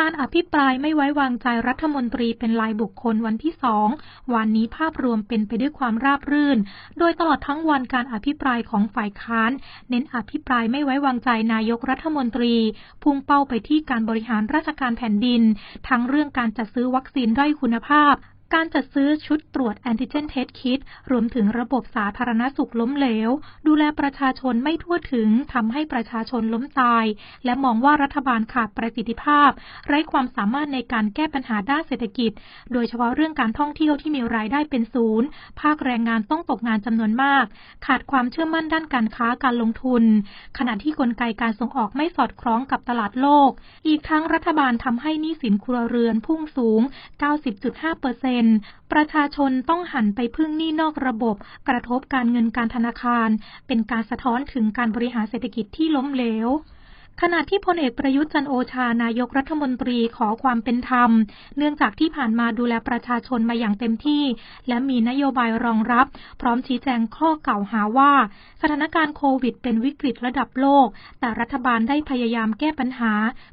การอภิปรายไม่ไว้วางใจรัฐมนตรีเป็นรายบุคคลวันที่สองวันนี้ภาพรวมเป็นไปด้วยความราบรื่น โดยตลอดทั้งวันการอภิปรายของฝ่ายค้าน เน้นอภิปรายไม่ไว้วางใจนายกรัฐมนตรี พุ่งเป้าไปที่การบริหารราชการแผ่นดิน ทั้งเรื่องการจัดซื้อวัคซีนด้อยคุณภาพ การจัดซื้อชุดตรวจแอนติเจนเทสคิดรวมถึงระบบสาธารณสุขล้มเหลว ดูแลประชาชนไม่ทั่วถึงทำให้ประชาชนล้มตาย และมองว่ารัฐบาลขาดประสิทธิภาพ ไร้ความสามารถในการแก้ปัญหาด้านเศรษฐกิจ โดยเฉพาะเรื่องการท่องเที่ยวที่มีรายได้เป็นศูนย์ ภาคแรงงานต้องตกงานจำนวนมาก ขาดความเชื่อมั่นด้านการค้าการลงทุน ขณะที่กลไกการส่งออกไม่สอดคล้องกับตลาดโลก อีกทั้งรัฐบาลทำให้หนี้สินครัวเรือนพุ่งสูง 90.5%็นประชาชนต้องหันไปพึ่งหนี้นอกระบบ กระทบการเงินการธนาคาร เป็นการสะท้อนถึงการบริหารเศรษฐกิจที่ล้มเหลว ขณะที่พลเอกประยุทธ์จันโอชานายกรัฐมนตรีขอความเป็นธรรม เนื่องจากที่ผ่านมาดูแลประชาชนมาอย่างเต็มที่ และมีนโยบายรองรับ พร้อมชี้แจงข้อกล่าวหาว่า สถานการณ์โควิดเป็นวิกฤตระดับโลก แต่รัฐบาลได้พยายามแก้ปัญหา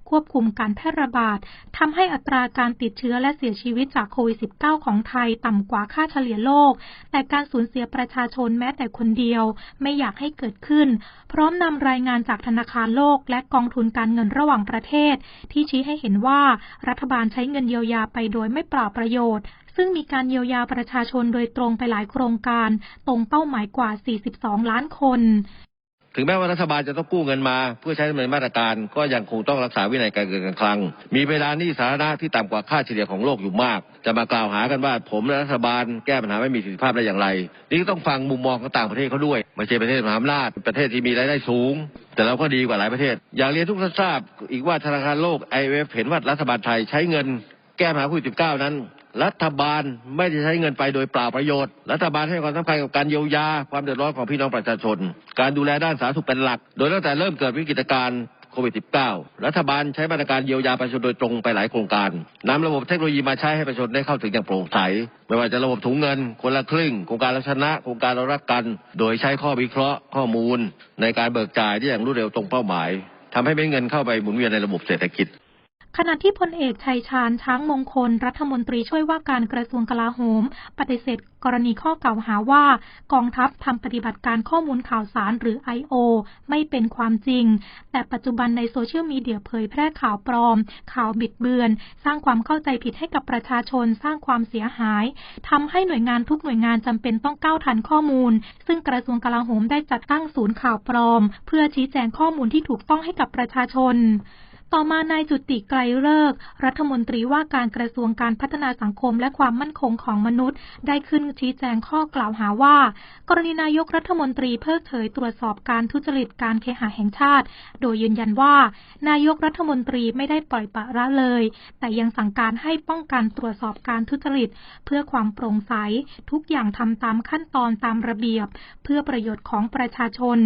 ควบคุมการแพร่ระบาดทำให้อัตราการติดเชื้อและเสียชีวิตจากโควิด -19 ของไทยต่ำกว่าค่าเฉลี่ยโลก แต่การสูญเสียประชาชนแม้แต่คนเดียว ไม่อยากให้เกิดขึ้น พร้อมนำรายงานจากธนาคารโลกและกองทุนการเงินระหว่างประเทศ ที่ชี้ให้เห็นว่ารัฐบาลใช้เงินเยียวยาไปโดยไม่เปล่าประโยชน์ ซึ่งมีการเยียวยาประชาชนโดยตรงไปหลายโครงการ ตรงเป้าหมายกว่า 42 ล้านคน แม้ว่ารัฐบาลจะต้องกู้เงินมาเพื่อใช้ดำเนินมาตรการก็ยังคงต้องรักษาวินัยการเงินการคลัง มีเวลาหนี้สาธารณะที่ต่ำกว่าค่าเฉลี่ยของโลกอยู่มาก จะมากล่าวหากันว่าผมและรัฐบาลแก้ปัญหาไม่มีประสิทธิภาพได้อย่างไร นี่ต้องฟังมุมมองของต่างประเทศเขาด้วยไม่ใช่ประเทศมหาอำนาจเป็นประเทศที่มีรายได้สูง แต่เราก็ดีกว่าหลายประเทศ อย่างเรียนทุกท่านทราบ อีกว่าธนาคารโลก IMF เห็นว่ารัฐบาลไทยใช้เงินแก้ปัญหาโควิด19นั้น รัฐบาลไม่ได้ใช้เงินไปโดยเปล่าประโยชน์ รัฐบาลให้ความสำคัญกับการเยียวยาความเดือดร้อนของพี่น้องประชาชน การดูแลด้านสาธารณสุขเป็นหลัก โดยตั้งแต่เริ่มเกิดวิกฤตการณ์โควิด -19 รัฐบาลใช้มาตรการเยียวยาประชาชนโดยตรงไปหลายโครงการนำระบบเทคโนโลยีมาใช้ให้ประชาชนได้เข้าถึงอย่างโปร่งใส ไม่ว่าจะระบบถุงเงิน คนละครึ่ง โครงการเราชนะ โครงการเรารักกัน โดยใช้ข้อวิเคราะห์ ข้อมูล ในการเบิกจ่ายที่อย่างรวดเร็วตรงเป้าหมายทำให้เม็ดเงินเข้าไปหมุนเวียนในระบบเศรษฐกิจ ขณะที่พลเอกชัยชาญช้างมงคล รัฐมนตรีช่วยว่าการกระทรวงกลาโหม ปฏิเสธกรณีข้อกล่าวหาว่า กองทัพทำปฏิบัติการข้อมูลข่าวสารหรือ I.O. ไม่เป็นความจริง แต่ปัจจุบันในโซเชียลมีเดียเผยแพร่ข่าวปลอม ข่าวบิดเบือน สร้างความเข้าใจผิดให้กับประชาชนสร้างความเสียหายทำให้หน่วยงานทุกหน่วยงานจำเป็นต้องก้าวทันข้อมูล ซึ่งกระทรวงกลาโหมได้จัดตั้งศูนย์ข่าวปลอม เพื่อชี้แจงข้อมูลที่ถูกต้องให้กับประชาชน ต่อมานายจุติไกรเลิก รัฐมนตรีว่าการกระทรวงการพัฒนาสังคมและความมั่นคงของมนุษย์ ได้ขึ้นชี้แจงข้อกล่าวหาว่า กรณีนายกรัฐมนตรีเพิกเฉยตรวจสอบการทุจริตการเคหะแห่งชาติ โดยยืนยันว่า นายกรัฐมนตรีไม่ได้ปล่อยปละละเลย แต่ยังสั่งการให้ป้องกันตรวจสอบการทุจริต เพื่อความโปร่งใส ทุกอย่างทำตามขั้นตอนตามระเบียบ เพื่อประโยชน์ของประชาชน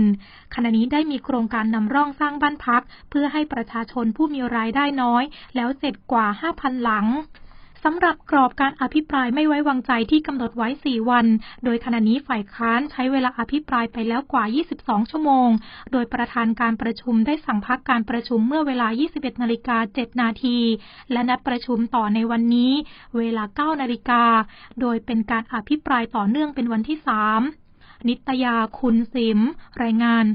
ขณะนี้ได้มีโครงการนำร่องสร้างบ้านพัก เพื่อให้ประชาชนผู้มีรายได้น้อย แล้วเสร็จกว่า 5,000 หลังสำหรับกรอบการอภิปรายไม่ไว้วางใจที่กำหนดไว้ 4 วัน โดยขณะนี้ฝ่ายค้านใช้เวลาอภิปรายไปแล้วกว่า 22 ชั่วโมง โดยประธานการประชุมได้สั่งพักการประชุมเมื่อเวลา 21 นาฬิกา 7 นาที และนัดประชุมต่อในวันนี้ เวลา 9 นาฬิกา โดยเป็นการอภิปรายต่อเนื่องเป็นวันที่ 3 นิตยาคุณสิม รายงาน